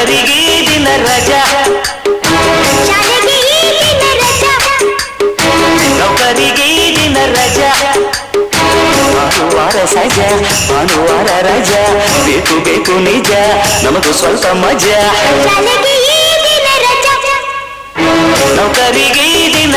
ನೌಕರಿಗೆ ದಿನ ರಜಾ ಶಾಲೆಗೆ ಈ ದಿನ ನೌಕರಿಗೆ ದಿನ ರಜಾ ಭಾನುವಾರ ಸಜಾ ಭಾನುವಾರ ರಜಾ ಬೇಕು ಬೇಕು ನಿಜ ನಮಗೂ ಸ್ವಲ್ಪ ಮಜಾ ಶಾಲೆಗೆ ಈ ನೌಕರಿಗೆ ದಿನ